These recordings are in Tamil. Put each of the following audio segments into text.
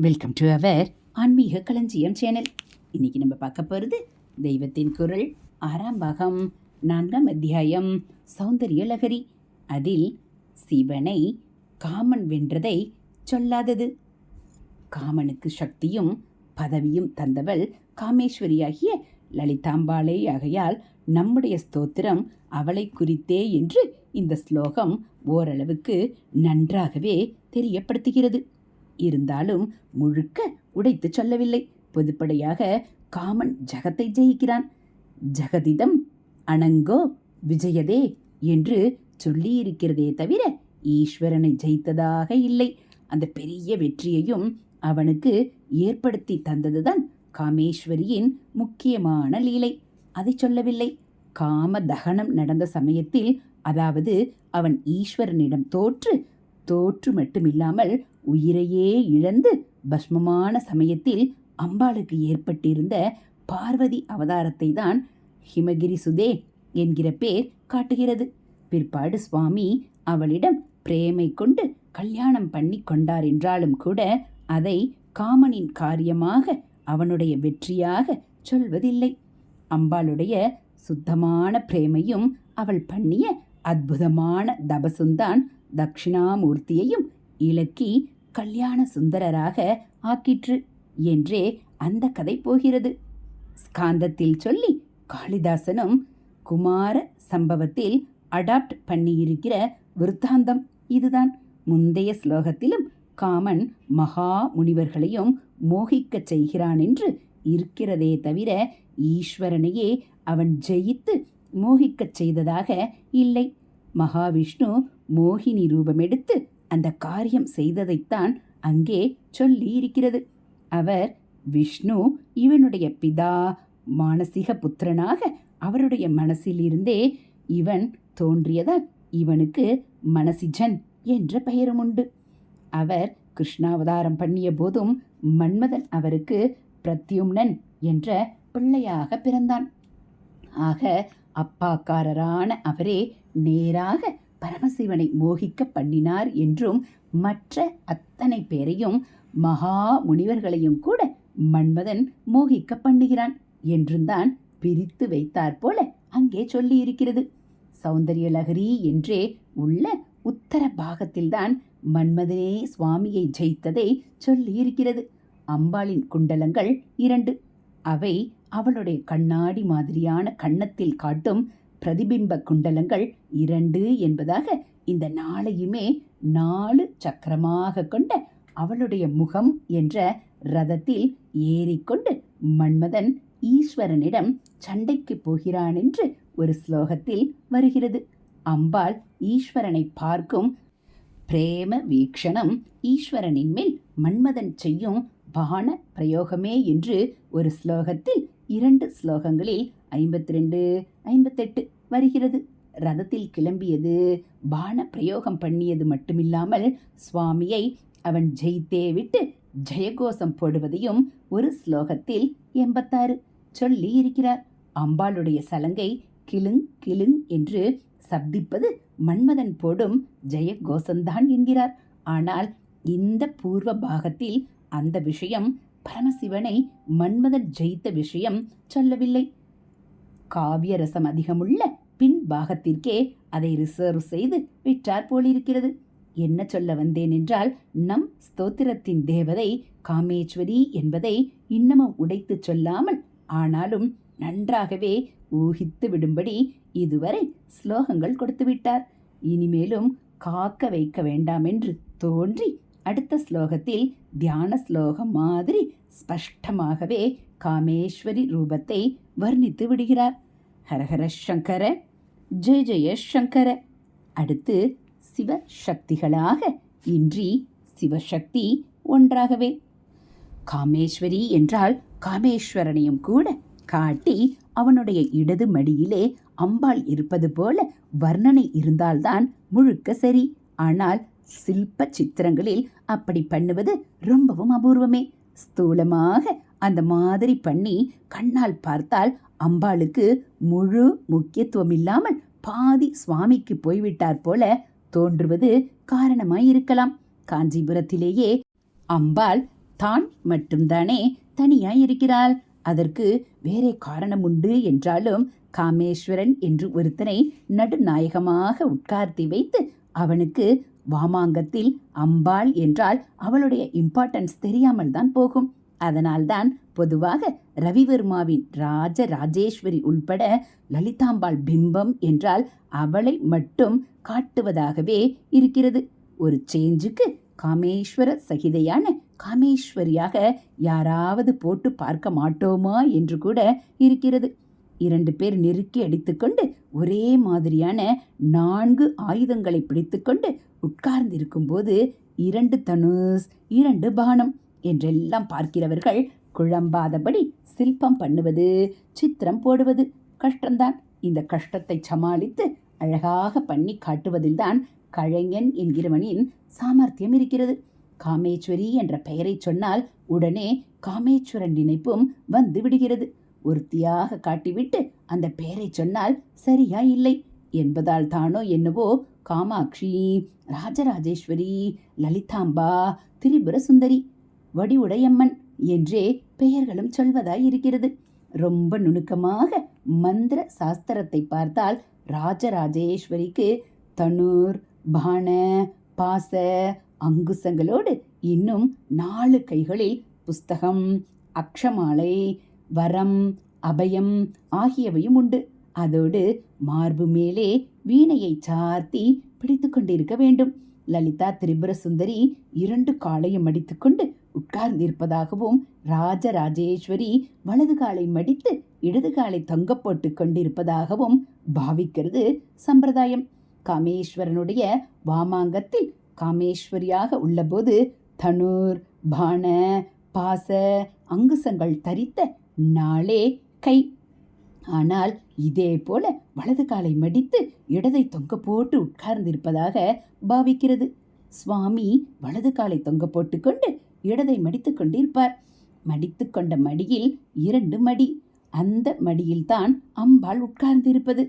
வெல்கம் டு அவர் ஆன்மீக களஞ்சியம் சேனல் இன்னைக்கு நம்ம பார்க்க போகிறது தெய்வத்தின் குரல் ஆறாம் பாகம் நான்காம் அத்தியாயம் சௌந்தரிய லகரி. அதில் சிவனை காமன் வென்றதை சொல்லாதது. காமனுக்கு சக்தியும் பதவியும் தந்தவள் காமேஸ்வரியாகிய லலிதாம்பாளே ஆகையால் நம்முடைய ஸ்தோத்திரம் அவளை குறித்தே என்று இந்த ஸ்லோகம் ஓரளவுக்கு நன்றாகவே தெரியப்படுத்துகிறது. இருந்தாலும் முழுக்க உடைத்து சொல்லவில்லை. பொதுப்படையாக காமன் ஜகத்தை ஜெயிக்கிறான். ஜெகதிதம் அனங்கோ விஜயதே என்று சொல்லியிருக்கிறதே தவிர ஈஸ்வரனை ஜெயித்ததாக இல்லை. அந்த பெரிய வெற்றியையும் அவனுக்கு ஏற்படுத்தி தந்ததுதான் காமேஸ்வரியின் முக்கியமான லீலை. அதை சொல்லவில்லை. காம தகனம் நடந்த சமயத்தில் அதாவது அவன் ஈஸ்வரனிடம் தோற்று தோற்று மட்டுமில்லாமல் உயிரையே இழந்து பஸ்மமான சமயத்தில் அம்பாளுக்கு ஏற்பட்டிருந்த பார்வதி அவதாரத்தை தான் ஹிமகிரி சுதே என்கிற பேர் காட்டுகிறது. பிற்பாடு சுவாமி அவளிடம் பிரேமை கொண்டு கல்யாணம் பண்ணி கொண்டார் என்றாலும் கூட அதை காமனின் காரியமாக அவனுடைய வெற்றியாக சொல்வதில்லை. அம்பாளுடைய சுத்தமான பிரேமையும் அவள் பண்ணிய அற்புதமான தபசுந்தான் தட்சிணாமூர்த்தியையும் இலக்கி கல்யாண சுந்தரராக ஆக்கிற்று என்றே அந்த கதை போகிறது. ஸ்காந்தத்தில் சொல்லி காளிதாசனும் குமார சம்பவத்தில் அடாப்ட் பண்ணியிருக்கிற விருத்தாந்தம் இதுதான். முந்தைய ஸ்லோகத்திலும் காமன் மகா முனிவர்களையும் மோகிக்கச் செய்கிறான் என்று இருக்கிறதே தவிர ஈஸ்வரனையே அவன் ஜெயித்து மோகிக்கச் செய்ததாக இல்லை. மகாவிஷ்ணு மோகினி ரூபமெடுத்து அந்த காரியம் செய்ததைத்தான் அங்கே சொல்லி இருக்கிறது அவர் விஷ்ணு இவனுடைய பிதா மானசீக புத்திரனாக அவருடைய மனசிலிருந்தே இவன் தோன்றியதால் இவனுக்கு மனசிஜன் என்ற பெயரும் உண்டு அவர் கிருஷ்ணாவதாரம் பண்ணிய போதும் மன்மதன் அவருக்கு பிரத்யும்னன் என்ற பிள்ளையாக பிறந்தான். ஆக அப்பாக்காரரான அவரே நேராக பரமசிவனை மோகிக்க பண்ணினார் என்றும் மற்ற அத்தனை பேரையும் மகா முனிவர்களையும் கூட மன்மதன் மோகிக்க பண்ணுகிறான் என்றும் தான் பிரித்து வைத்தார் போல அங்கே சொல்லியிருக்கிறது. சௌந்தரிய லகரி என்றே உள்ள உத்தர பாகத்தில்தான் மன்மதனே சுவாமியை ஜெயித்ததை சொல்லி இருக்கிறது அம்பாளின் குண்டலங்கள் இரண்டு. அவை அவளுடைய கண்ணாடி மாதிரியான கன்னத்தில் காட்டும் பிரதிபிம்ப குண்டலங்கள் இரண்டு என்பதாக இந்த நாளையுமே நாலு சக்கரமாக கொண்ட அவளுடைய முகம் என்ற ரதத்தில் ஏறிக்கொண்டு மன்மதன் ஈஸ்வரனிடம் சண்டைக்கு போகிறான் என்று ஒரு ஸ்லோகத்தில் வருகிறது. அம்பாள் ஈஸ்வரனை பார்க்கும் பிரேம வீக்ஷணம் ஈஸ்வரனின் மேல் மன்மதன் செய்யும் பான பிரயோகமே என்று ஒரு ஸ்லோகத்தில் இரண்டு ஸ்லோகங்களில் ஐம்பத்தி ரெண்டு ஐம்பத்தெட்டு வருகிறது. ரதத்தில் கிளம்பியது பான பிரயோகம் பண்ணியது மட்டுமில்லாமல் சுவாமியை அவன் ஜெயித்தே விட்டு ஜெயகோஷம் போடுவதையும் ஒரு ஸ்லோகத்தில் எண்பத்தாறு சொல்லி இருக்கிறார் அம்பாளுடைய சலங்கை கிளுங் கிளுங் என்று சப்திப்பது மன்மதன் போடும் ஜெயகோஷந்தான் என்கிறார். ஆனால் இந்த பூர்வ பாகத்தில் அந்த விஷயம் பரமசிவனை மன்மதன் ஜெயித்த விஷயம் சொல்லவில்லை. காவிய ரசம் அதிகமுள்ள பின் பாகத்திற்கே அதை ரிசர்வ் செய்து விற்றார் போலிருக்கிறது. என்ன சொல்ல வந்தேன் என்றால் நம் ஸ்தோத்திரத்தின் தேவதை காமேஸ்வரி என்பதை இன்னமும் உடைத்து சொல்லாமல் ஆனாலும் நன்றாகவே ஊகித்து விடும்படி இதுவரை ஸ்லோகங்கள் கொடுத்துவிட்டார். இனிமேலும் காக்க வைக்க வேண்டாம் என்று தோன்றி அடுத்த ஸ்லோகத்தில் தியான ஸ்லோகம் மாதிரி ஸ்பஷ்டமாகவே காமேஸ்வரி ரூபத்தை வர்ணித்து விடுகிறார். ஹரஹர சங்கர ஜெய ஜெய சங்கர. அடுத்து சிவசக்திகளாக இன்றி சிவசக்தி ஒன்றாகவே. காமேஸ்வரி என்றால் காமேஸ்வரனையும் கூட காட்டி அவனுடைய இடது மடியிலே அம்பாள் இருப்பது போல வர்ணனை இருந்தால்தான் முழுக்க சரி. ஆனால் சில்ப சித்திரங்களில் அப்படி பண்ணுவது ரொம்பவும் அபூர்வமே. ஸ்தூலமாக அந்த மாதிரி பண்ணி கண்ணால் பார்த்தால் அம்பாளுக்கு முழு முக்கியத்துவம் இல்லாமல் பாதி சுவாமிக்கு போய்விட்டார் போல தோன்றுவது காரணமாயிருக்கலாம் காஞ்சிபுரத்திலேயே அம்பாள் தான் மட்டும்தானே தனியாயிருக்கிறாள் அதற்கு வேறே காரணம் உண்டு என்றாலும் காமேஸ்வரன் என்று ஒருத்தனை நடுநாயகமாக உட்கார்த்தி வைத்து அவனுக்கு வாமாங்கத்தில் அம்பாள் என்றால் அவளுடைய இம்பார்ட்டன்ஸ் தெரியாமல் தான் போகும். அதனால்தான் பொதுவாக ரவிவர்மாவின் ராஜ ராஜேஸ்வரி உள்பட லலிதாம்பாள் பிம்பம் என்றால் அவளை மட்டும் காட்டுவதாகவே இருக்கிறது. ஒரு சேஞ்சுக்கு காமேஸ்வர சகிதையான காமேஸ்வரியாக யாராவது போட்டு பார்க்க மாட்டோமா என்று கூட இருக்கிறது. இரண்டு பேர் நெருக்கி அடித்துக்கொண்டு ஒரே மாதிரியான நான்கு ஆயுதங்களை பிடித்துக்கொண்டு உட்கார்ந்திருக்கும்போது இரண்டு தனுஷ் இரண்டு பானம் என்றெல்லாம் பார்க்கிறவர்கள் குழம்பாதபடி சிற்பம் பண்ணுவது சித்திரம் போடுவது கஷ்டம்தான். இந்த கஷ்டத்தை சமாளித்து அழகாக பண்ணி காட்டுவதில்தான் கழைஞன் என்கிறவனின் சாமர்த்தியம் இருக்கிறது. காமேஸ்வரி என்ற பெயரை சொன்னால் உடனே காமேஸ்வரன் நினைப்பும் வந்து விடுகிறது. ஒருத்தியாக காட்டிவிட்டு அந்த பெயரை சொன்னால் சரியா இல்லை என்பதால் தானோ என்னவோ காமாட்சி ராஜராஜேஸ்வரி லலிதாம்பா திரிபுர சுந்தரி வடிவுடையம்மன் என்றே பெயர்களும் சொல்வதாய் இருக்கிறது. ரொம்ப நுணுக்கமாக மந்திர சாஸ்திரத்தை பார்த்தால் ராஜராஜேஸ்வரிக்கு தனுர் பான பாச அங்குசங்களோடு இன்னும் நாலு கைகளில் புஸ்தகம் அக்ஷமாலை வரம் அபயம் ஆகியவையும் உண்டு. அதோடு மார்பு மேலே வீணையை சார்த்தி பிடித்து கொண்டிருக்க வேண்டும். லலிதா திரிபுர சுந்தரி இரண்டு காலையும் மடித்துக்கொண்டு உட்கார்ந்திருப்பதாகவும் ராஜராஜேஸ்வரி வலது காலை மடித்து இடது காலை தொங்க போட்டு கொண்டிருப்பதாகவும் பாவிக்கிறது சம்பிரதாயம். காமேஸ்வரனுடைய வாமாங்கத்தில் காமேஸ்வரியாக உள்ளபோது தனுர் பான பாச அங்குசங்கள் தரித்த நாளே கை. ஆனால் இதே போல வலது காலை மடித்து இடதை தொங்க போட்டு உட்கார்ந்திருப்பதாக பாவிக்கிறது. சுவாமி வலது காலை தொங்க போட்டுக்கொண்டு இடதை மடித்து கொண்டிருப்பார். மடித்து கொண்ட மடியில் இரண்டு மடி. அந்த மடியில்தான் அம்பாள் உட்கார்ந்திருப்பது.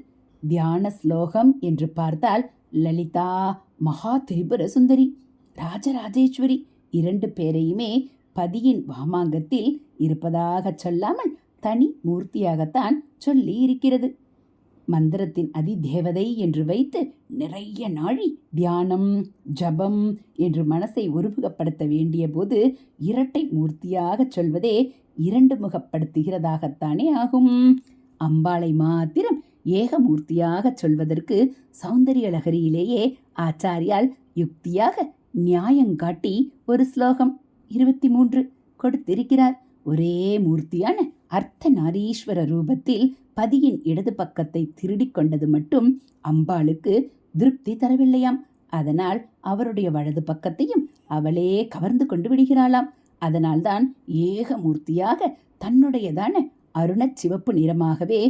தியான ஸ்லோகம் என்று பார்த்தால் லலிதா மகா திரிபுர சுந்தரி ராஜராஜேஸ்வரி இரண்டு பேரையுமே பதியின் வாமாங்கத்தில் இருப்பதாக சொல்லாமல் தனி மூர்த்தியாகத்தான் சொல்லி இருக்கிறது மந்திரத்தின் அதிதேவதை என்று வைத்து நிறைய நாழி தியானம் ஜபம் என்று மனசை ஒருமுகப்படுத்த வேண்டிய போது இரட்டை மூர்த்தியாக சொல்வதே இரண்டு முகப்படுத்துகிறதாகத்தானே ஆகும். அம்பாளை மாத்திரம் ஏகமூர்த்தியாக சொல்வதற்கு சௌந்தரிய லகரியிலேயே ஆச்சாரியால் யுக்தியாக நியாயங்காட்டி ஒரு ஸ்லோகம். இருபத்தி மூன்று கொடுத்திருக்கிறார். ஒரே மூர்த்தியான அர்த்த நாரீஸ்வர ரூபத்தில் பதியின் இடது பக்கத்தை திருடிக்கொண்டது மட்டும் அம்பாளுக்கு திருப்தி தரவில்லையாம். அதனால் அவருடைய வலது பக்கத்தையும் அவளே கவர்ந்து கொண்டு விடுகிறாளாம். அதனால்தான் ஏகமூர்த்தியாக தன்னுடையதான அருணச் சிவப்பு நிறமாகவே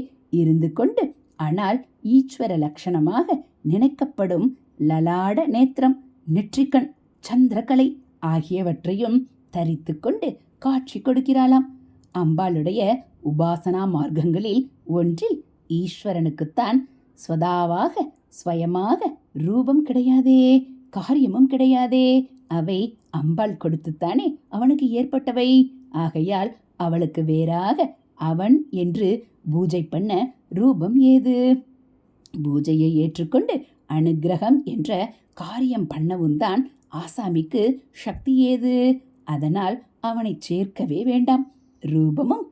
இருந்து கொண்டு ஆனால் ஈஸ்வர லட்சணமாக நினைக்கப்படும் லலாட நேத்திரம் நெற்றிக்கண் சந்திரகலை ஆகியவற்றையும் தரித்து கொண்டு காட்சி கொடுக்கிறாளாம். அம்பாளுடைய உபாசனா மார்க்கங்களில் ஒன்றில் ஈஸ்வரனுக்குத்தான் ஸ்வதாவாக ஸ்வயமாக ரூபம் கிடையாதே காரியமும் கிடையாதே. அவை அம்பாள் கொடுத்துத்தானே அவனுக்கு ஏற்பட்டவை. ஆகையால் அவளுக்கு வேறாக அவன் என்று பூஜை பண்ண ரூபம் ஏது? பூஜையை ஏற்றுக்கொண்டு அனுக்கிரகம் என்ற காரியம் பண்ணவும் தான் ஆசாமிக்கு சக்தி ஏது? அதனால் அவனை சேர்க்கவே வேண்டாம். ரூபமும்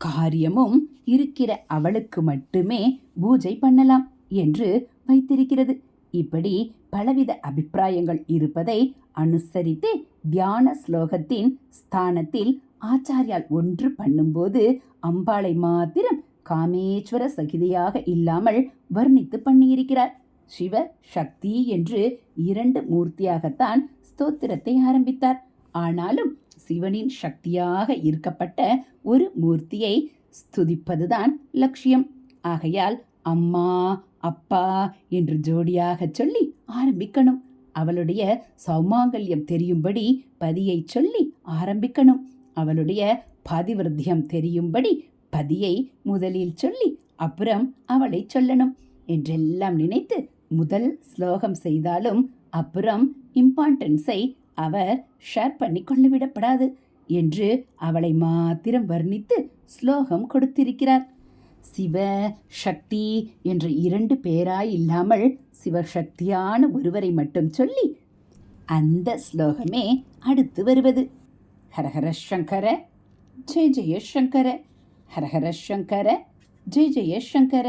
காரியமும் இருக்கிற அவளுக்கு மட்டுமே பூஜை பண்ணலாம் என்று வைத்திருக்கிறது. இப்படி பலவித அபிப்பிராயங்கள் இருப்பதை அனுசரித்து தியான ஸ்லோகத்தின் ஸ்தானத்தில் ஆச்சாரியால் ஒன்று பண்ணும்போது அம்பாளை மாத்திரம் காமேஸ்வர சகிதியாக இல்லாமல் வர்ணித்து பண்ணியிருக்கிறார். சிவ சக்தி என்று இரண்டு மூர்த்தியாகத்தான் ஸ்தோத்திரத்தை ஆரம்பித்தார். ஆனாலும் சிவனின் சக்தியாக ஈர்க்கப்பட்ட ஒரு மூர்த்தியை ஸ்துதிப்பதுதான் லட்சியம். ஆகையால் அம்மா அப்பா என்று ஜோடியாக சொல்லி ஆரம்பிக்கணும். அவளுடைய சௌமாங்கல்யம் தெரியும்படி பதியை சொல்லி ஆரம்பிக்கணும். அவளுடைய பதிவிருத்தியம் தெரியும்படி பதியை முதலில் சொல்லி அப்புறம் அவளை சொல்லணும். என்றெல்லாம் நினைத்து முதல் ஸ்லோகம் செய்தாலும் அப்புறம் இம்பார்ட்டன்ஸை அவர் ஷேர் பண்ணி கொள்ள விடப்படாது என்று அவளை மாத்திரம் வர்ணித்து ஸ்லோகம் கொடுத்திருக்கிறார். சிவ சக்தி என்ற இரண்டு பேராய் இல்லாமல் சிவசக்தியான ஒருவரை மட்டும் சொல்லி அந்த ஸ்லோகமே அடுத்து வருவது. ஹரஹர சங்கர ஜெய ஜெயசங்கர ஹரஹர சங்கர ஜெய ஜெயசங்கர